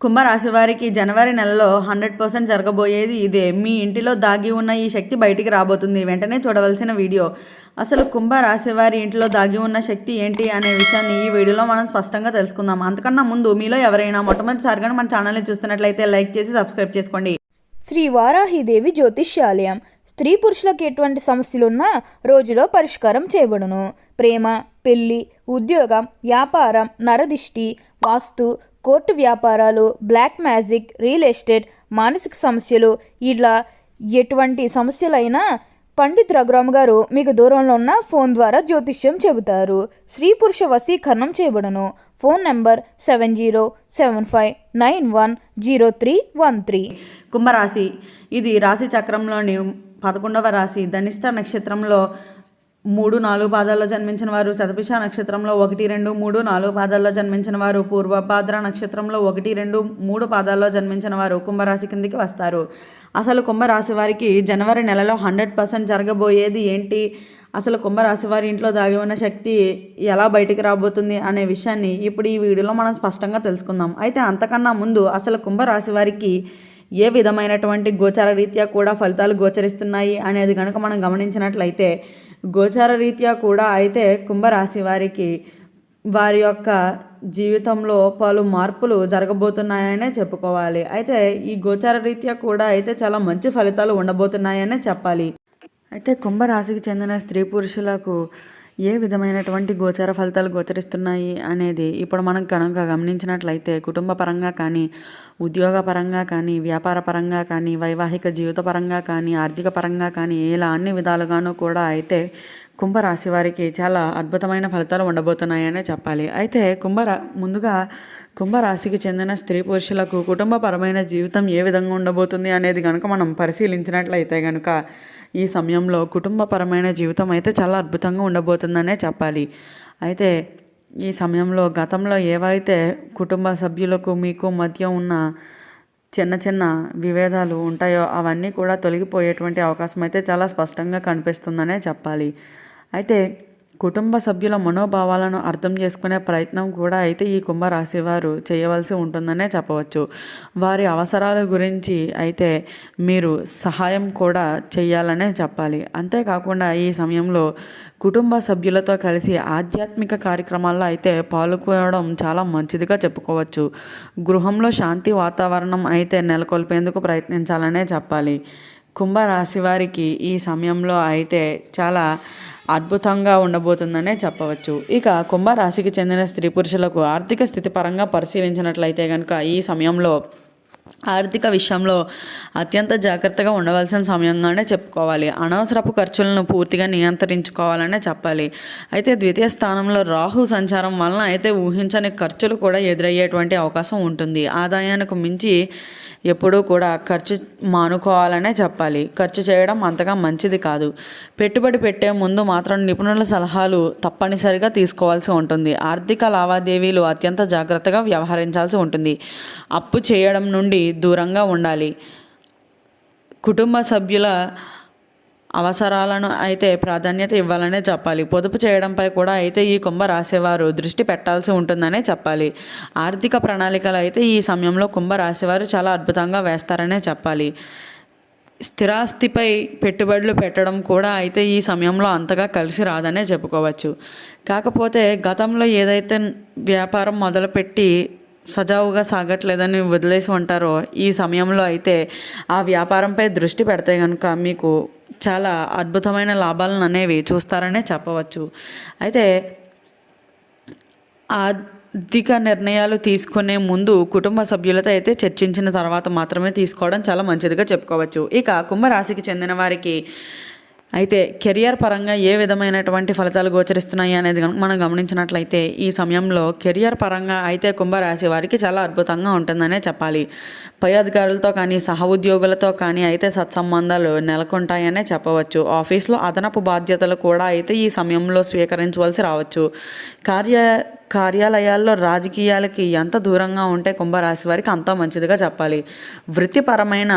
కుంభరాశి వారికి జనవరి నెలలో హండ్రెడ్ పర్సెంట్ జరగబోయేది ఇదే. మీ ఇంటిలో దాగి ఉన్న ఈ శక్తి బయటికి రాబోతుంది. వెంటనే చూడవలసిన వీడియో. అసలు కుంభరాశి వారి ఇంట్లో దాగి ఉన్న శక్తి ఏంటి అనే విషయాన్ని ఈ వీడియోలో మనం స్పష్టంగా తెలుసుకుందాం. అంతకన్నా ముందు మీలో ఎవరైనా మొట్టమొదటిసారిగా మన ఛానల్ని చూస్తున్నట్లయితే లైక్ చేసి సబ్స్క్రైబ్ చేసుకోండి. శ్రీ వారాహిదేవి జ్యోతిష్యాలయం. స్త్రీ పురుషులకు ఎటువంటి సమస్యలున్నా రోజులో పరిష్కారం చేయబడును. ప్రేమ పెళ్ళి ఉద్యోగం వ్యాపారం నరదిష్టి వాస్తు కోర్టు వ్యాపారాలు బ్లాక్ మ్యాజిక్ రియల్ ఎస్టేట్ మానసిక సమస్యలు ఇలా ఎటువంటి సమస్యలైనా పండిత్ రఘురామ్ గారు మీకు దూరంలో ఉన్న ఫోన్ ద్వారా జ్యోతిష్యం చెబుతారు. స్త్రీ పురుష వశీకరణం చేయబడును. Phone number seven zero seven five nine one zero three one three. కుంభరాశి. ఇది రాశి చక్రంలోని పదకొండవ రాశి. ధనిష్ట నక్షత్రంలో మూడు నాలుగు పాదాల్లో జన్మించిన వారు శతభిష నక్షత్రంలో ఒకటి రెండు మూడు నాలుగు పాదాల్లో జన్మించిన వారు పూర్వభాద్ర నక్షత్రంలో ఒకటి రెండు మూడు పాదాల్లో జన్మించిన వారు కుంభరాశి కిందికి వస్తారు. అసలు కుంభరాశి వారికి జనవరి నెలలో హండ్రెడ్ పర్సెంట్ జరగబోయేది ఏంటి? అసలు కుంభరాశి వారి ఇంట్లో దాగి ఉన్న శక్తి ఎలా బయటికి రాబోతుంది అనే విషయాన్ని ఇప్పుడు ఈ వీడియోలో మనం స్పష్టంగా తెలుసుకుందాం. అయితే అంతకన్నా ముందు అసలు కుంభరాశి వారికి ఏ విధమైనటువంటి గోచార రీత్యా కూడా ఫలితాలు గోచరిస్తున్నాయి అనేది కనుక మనం గమనించినట్లయితే గోచార రీత్యా కూడా అయితే కుంభరాశి వారికి వారి యొక్క జీవితంలో పలు మార్పులు జరగబోతున్నాయనే చెప్పుకోవాలి. అయితే ఈ గోచార రీత్యా కూడా అయితే చాలా మంచి ఫలితాలు ఉండబోతున్నాయనే చెప్పాలి. అయితే కుంభరాశికి చెందిన స్త్రీ పురుషులకు ఏ విధమైనటువంటి గోచర ఫలితాలు గోచరిస్తున్నాయి అనేది ఇప్పుడు మనం కనుక గమనించినట్లయితే కుటుంబ పరంగా కానీ ఉద్యోగ పరంగా కానీ వ్యాపార పరంగా కానీ వైవాహిక జీవిత పరంగా కానీ ఆర్థిక పరంగా కానీ ఇలా అన్ని విధాలుగానూ కూడా అయితే కుంభరాశి వారికి చాలా అద్భుతమైన ఫలితాలు ఉండబోతున్నాయనే చెప్పాలి. అయితే కుంభరా ముందుగా కుంభరాశికి చెందిన స్త్రీ పురుషులకు కుటుంబపరమైన జీవితం ఏ విధంగా ఉండబోతుంది అనేది కనుక మనం పరిశీలించినట్లయితే కనుక ఈ సమయంలో కుటుంబపరమైన జీవితం అయితే చాలా అద్భుతంగా ఉండబోతుందనే చెప్పాలి. అయితే ఈ సమయంలో గతంలో ఏవైతే కుటుంబ సభ్యులకు మీకు మధ్య ఉన్న చిన్న చిన్న విభేదాలు ఉంటాయో అవన్నీ కూడా తొలగిపోయేటువంటి అవకాశం అయితే చాలా స్పష్టంగా కనిపిస్తుందనే చెప్పాలి. అయితే కుటుంబ సభ్యుల మనోభావాలను అర్థం చేసుకునే ప్రయత్నం కూడా అయితే ఈ కుంభరాశి వారు చేయవలసి ఉంటుందనే చెప్పవచ్చు. వారి అవసరాల గురించి అయితే మీరు సహాయం కూడా చేయాలనే చెప్పాలి. అంతేకాకుండా ఈ సమయంలో కుటుంబ సభ్యులతో కలిసి ఆధ్యాత్మిక కార్యక్రమాల్లో అయితే పాల్గొనడం చాలా మంచిదిగా చెప్పుకోవచ్చు. గృహంలో శాంతి వాతావరణం అయితే నెలకొల్పేందుకు ప్రయత్నించాలనే చెప్పాలి. కుంభరాశి వారికి ఈ సమయంలో అయితే చాలా అద్భుతంగా ఉండబోతుందనే చెప్పవచ్చు. ఇక కుంభరాశికి చెందిన స్త్రీ పురుషులకు ఆర్థిక స్థితి పరంగా పరిశీలించినట్లయితే కనుక ఈ సమయంలో ఆర్థిక విషయంలో అత్యంత జాగ్రత్తగా ఉండవలసిన సమయంగానే చెప్పుకోవాలి. అనవసరపు ఖర్చులను పూర్తిగా నియంత్రించుకోవాలనే చెప్పాలి. అయితే ద్వితీయ స్థానంలో రాహు సంచారం వలన అయితే ఊహించని ఖర్చులు కూడా ఎదురయ్యేటువంటి అవకాశం ఉంటుంది. ఆదాయానికి మించి ఎప్పుడూ కూడా ఖర్చు మానుకోవాలనే చెప్పాలి. ఖర్చు చేయడం అంతగా మంచిది కాదు. పెట్టుబడి పెట్టే ముందు మాత్రం నిపుణుల సలహాలు తప్పనిసరిగా తీసుకోవాల్సి ఉంటుంది. ఆర్థిక లావాదేవీలు అత్యంత జాగ్రత్తగా వ్యవహరించాల్సి ఉంటుంది. అప్పు చేయడం నుండి దూరంగా ఉండాలి. కుటుంబ సభ్యుల అవసరాలను అయితే ప్రాధాన్యత ఇవ్వాలనే చెప్పాలి. పొదుపు చేయడంపై కూడా అయితే ఈ కుంభ రాసేవారు దృష్టి పెట్టాల్సి ఉంటుందనే చెప్పాలి. ఆర్థిక ప్రణాళికలు అయితే ఈ సమయంలో కుంభ రాసేవారు చాలా అద్భుతంగా వేస్తారనే చెప్పాలి. స్థిరాస్తిపై పెట్టుబడులు పెట్టడం కూడా అయితే ఈ సమయంలో అంతగా కలిసి రాదనే చెప్పుకోవచ్చు. కాకపోతే గతంలో ఏదైతే వ్యాపారం మొదలుపెట్టి సజావుగా సాగట్లేదని వదిలేసి ఉంటారో ఈ సమయంలో అయితే ఆ వ్యాపారంపై దృష్టి పెడితే కనుక మీకు చాలా అద్భుతమైన లాభాలను అనేవి చూస్తారనే చెప్పవచ్చు. అయితే ఆర్థిక నిర్ణయాలు తీసుకునే ముందు కుటుంబ సభ్యులతో అయితే చర్చించిన తర్వాత మాత్రమే తీసుకోవడం చాలా మంచిదిగా చెప్పుకోవచ్చు. ఇక కుంభరాశికి చెందిన వారికి అయితే కెరియర్ పరంగా ఏ విధమైనటువంటి ఫలితాలు గోచరిస్తున్నాయి అనేది మనం గమనించినట్లయితే ఈ సమయంలో కెరియర్ పరంగా అయితే కుంభరాశి వారికి చాలా అద్భుతంగా ఉంటుందనే చెప్పాలి. పై అధికారులతో కానీ సహ ఉద్యోగులతో కానీ అయితే సత్సంబంధాలు నెలకొంటాయనే చెప్పవచ్చు. ఆఫీస్లో అదనపు బాధ్యతలు కూడా అయితే ఈ సమయంలో స్వీకరించవలసి రావచ్చు. కార్య కార్యాలయాల్లో రాజకీయాలకి ఎంత దూరంగా ఉంటే కుంభరాశి వారికి అంత మంచిదిగా చెప్పాలి. వృత్తిపరమైన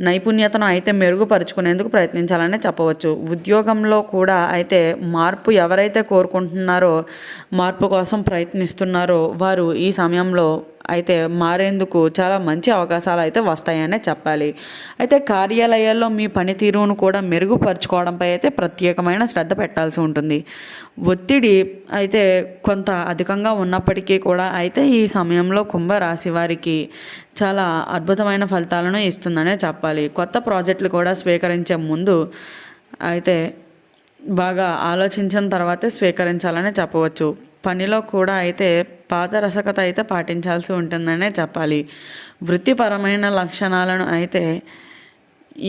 నైపుణ్యతను అయితే మెరుగుపరుచుకునేందుకు ప్రయత్నించాలనే చెప్పవచ్చు. ఉద్యోగంలో కూడా అయితే మార్పు ఎవరైతే కోరుకుంటున్నారో మార్పు కోసం ప్రయత్నిస్తున్నారో వారు ఈ సమయంలో అయితే మారేందుకు చాలా మంచి అవకాశాలు అయితే వస్తాయనే చెప్పాలి. అయితే కార్యాలయాల్లో మీ పనితీరును కూడా మెరుగుపరుచుకోవడంపై అయితే ప్రత్యేకమైన శ్రద్ధ పెట్టాల్సి ఉంటుంది. ఒత్తిడి అయితే కొంత అధికంగా ఉన్నప్పటికీ కూడా అయితే ఈ సమయంలో కుంభరాశి వారికి చాలా అద్భుతమైన ఫలితాలను ఇస్తుందనే చెప్పాలి. కొత్త ప్రాజెక్టులు కూడా స్వీకరించే ముందు అయితే బాగా ఆలోచించిన తర్వాతే స్వీకరించాలని చెప్పవచ్చు. పనిలో కూడా అయితే పాదరసకత అయితే పాటించాల్సి ఉంటుందనే చెప్పాలి. వృత్తిపరమైన లక్షణాలను అయితే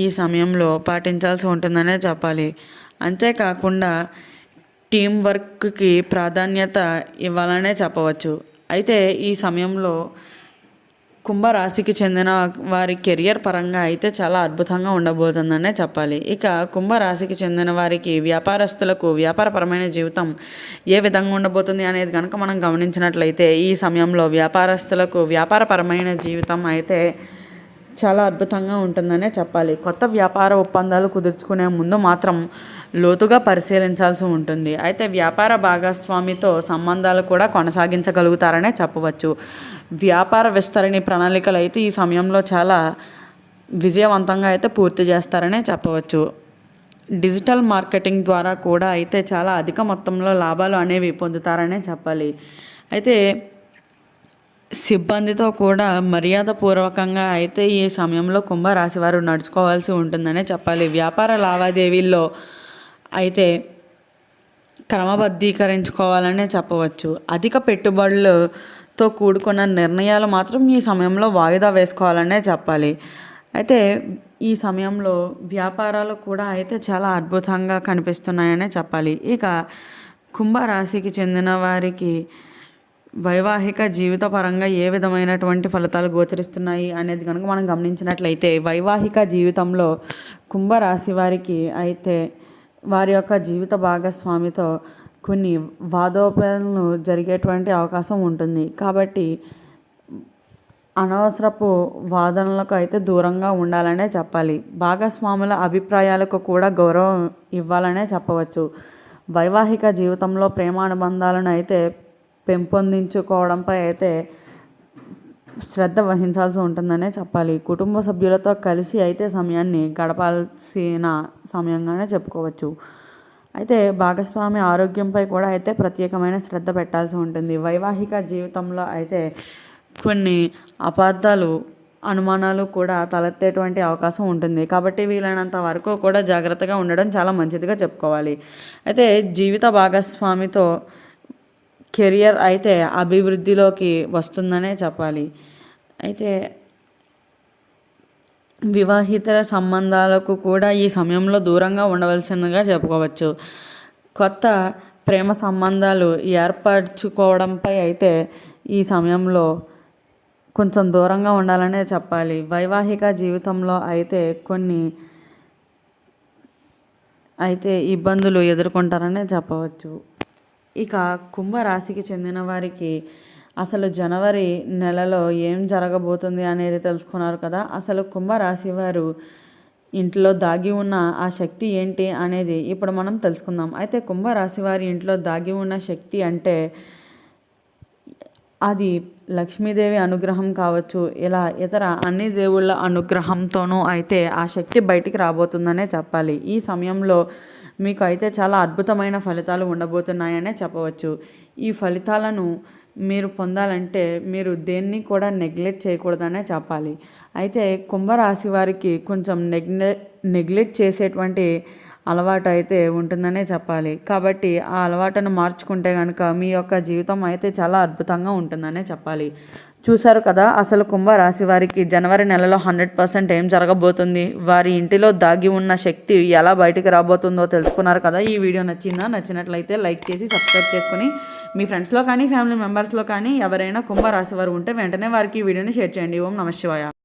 ఈ సమయంలో పాటించాల్సి ఉంటుందనే చెప్పాలి. అంతేకాకుండా టీం వర్క్కి ప్రాధాన్యత ఇవ్వాలనే చెప్పవచ్చు. అయితే ఈ సమయంలో కుంభరాశికి చెందిన వారి కెరియర్ పరంగా అయితే చాలా అద్భుతంగా ఉండబోతుందనే చెప్పాలి. ఇక కుంభరాశికి చెందిన వారికి వ్యాపారస్తులకు వ్యాపారపరమైన జీవితం ఏ విధంగా ఉండబోతుంది అనేది కనుక మనం గమనించినట్లయితే ఈ సమయంలో వ్యాపారస్తులకు వ్యాపారపరమైన జీవితం అయితే చాలా అద్భుతంగా ఉంటుందనే చెప్పాలి. కొత్త వ్యాపార ఒప్పందాలు కుదుర్చుకునే ముందు మాత్రం లోతుగా పరిశీలించాల్సి ఉంటుంది. అయితే వ్యాపార భాగస్వామితో సంబంధాలు కూడా కొనసాగించగలుగుతారనే చెప్పవచ్చు. వ్యాపార విస్తరణ ప్రణాళికలు అయితే ఈ సమయంలో చాలా విజయవంతంగా అయితే పూర్తి చేస్తారనే చెప్పవచ్చు. డిజిటల్ మార్కెటింగ్ ద్వారా కూడా అయితే చాలా అధిక మొత్తంలో లాభాలు అనేవి పొందుతారనే చెప్పాలి. అయితే సిబ్బందితో కూడా మర్యాదపూర్వకంగా అయితే ఈ సమయంలో కుంభరాశి వారు నడుచుకోవాల్సి ఉంటుందనే చెప్పాలి. వ్యాపార లావాదేవీల్లో అయితే క్రమబద్ధీకరించుకోవాలనే చెప్పవచ్చు. అధిక పెట్టుబడులు తో కూడుకున్న నిర్ణయాలు మాత్రం ఈ సమయంలో వాయిదా వేసుకోవాలనే చెప్పాలి. అయితే ఈ సమయంలో వ్యాపారాలు కూడా అయితే చాలా అద్భుతంగా కనిపిస్తున్నాయనే చెప్పాలి. ఇక కుంభరాశికి చెందిన వారికి వైవాహిక జీవిత పరంగా ఏ విధమైనటువంటి ఫలితాలు గోచరిస్తున్నాయి అనేది కనుక మనం గమనించినట్లయితే వైవాహిక జీవితంలో కుంభరాశి వారికి అయితే వారి యొక్క జీవిత భాగస్వామితో కొన్ని వాదోపనలు జరిగేటువంటి అవకాశం ఉంటుంది. కాబట్టి అనవసరపు వాదనలకు అయితే దూరంగా ఉండాలనే చెప్పాలి. భాగస్వాముల అభిప్రాయాలకు కూడా గౌరవం ఇవ్వాలనే చెప్పవచ్చు. వైవాహిక జీవితంలో ప్రేమానుబంధాలను అయితే పెంపొందించుకోవడంపై అయితే శ్రద్ధ వహించాల్సి ఉంటుందనే చెప్పాలి. కుటుంబ సభ్యులతో కలిసి అయితే సమయాన్ని గడపాల్సిన సమయంగానే చెప్పుకోవచ్చు. అయితే భాగస్వామి ఆరోగ్యంపై కూడా అయితే ప్రత్యేకమైన శ్రద్ధ పెట్టాల్సి ఉంటుంది. వైవాహిక జీవితంలో అయితే కొన్ని అపార్థాలు అనుమానాలు కూడా తలెత్తేటువంటి అవకాశం ఉంటుంది. కాబట్టి వీలైనంత వరకు కూడా జాగ్రత్తగా ఉండడం చాలా మంచిదిగా చెప్పుకోవాలి. అయితే జీవిత భాగస్వామితో కెరియర్ అయితే అభివృద్ధిలోకి వస్తుందనే చెప్పాలి. అయితే వివాహితర సంబంధాలకు కూడా ఈ సమయంలో దూరంగా ఉండవలసిందిగా చెప్పుకోవచ్చు. కొత్త ప్రేమ సంబంధాలు ఏర్పరచుకోవడంపై అయితే ఈ సమయంలో కొంచెం దూరంగా ఉండాలనే చెప్పాలి. వైవాహిక జీవితంలో అయితే కొన్ని అయితే ఇబ్బందులు ఎదుర్కొంటారనే చెప్పవచ్చు. ఇక కుంభరాశికి చెందిన వారికి అసలు జనవరి నెలలో ఏం జరగబోతుంది అనేది తెలుసుకున్నారు కదా. అసలు కుంభరాశి వారు ఇంట్లో దాగి ఉన్న ఆ శక్తి ఏంటి అనేది ఇప్పుడు మనం తెలుసుకుందాం. అయితే కుంభరాశి వారి ఇంట్లో దాగి ఉన్న శక్తి అంటే అది లక్ష్మీదేవి అనుగ్రహం కావచ్చు ఇలా ఇతర అన్ని దేవుళ్ళ అనుగ్రహంతోనూ అయితే ఆ శక్తి బయటికి రాబోతుందనే చెప్పాలి. ఈ సమయంలో మీకు అయితే చాలా అద్భుతమైన ఫలితాలు ఉండబోతున్నాయనే చెప్పవచ్చు. ఈ ఫలితాలను మీరు పొందాలంటే మీరు దేన్ని కూడా నెగ్లెక్ట్ చేయకూడదనే చెప్పాలి. అయితే కుంభరాశి వారికి కొంచెం నెగ్లె నెగ్లెక్ట్ చేసేటువంటి అలవాటు అయితే ఉంటుందనే చెప్పాలి. కాబట్టి ఆ అలవాటును మార్చుకుంటే కనుక మీ యొక్క జీవితం అయితే చాలా అద్భుతంగా ఉంటుందనే చెప్పాలి. చూశారు కదా అసలు కుంభరాశి వారికి జనవరి నెలలో హండ్రెడ్ పర్సెంట్ ఏం జరగబోతుంది? వారి ఇంటిలో దాగి ఉన్న శక్తి ఎలా బయటికి రాబోతుందో తెలుసుకున్నారు కదా. ఈ వీడియో నచ్చిందా? నచ్చినట్లయితే లైక్ చేసి సబ్స్క్రైబ్ చేసుకుని మీ ఫ్రెండ్స్లో కానీ ఫ్యామిలీ మెంబర్స్లో కానీ ఎవరైనా కుంభరాశి వారు ఉంటే వెంటనే వారికి ఈ వీడియోని షేర్ చేయండి. ఓం నమ శివాయ.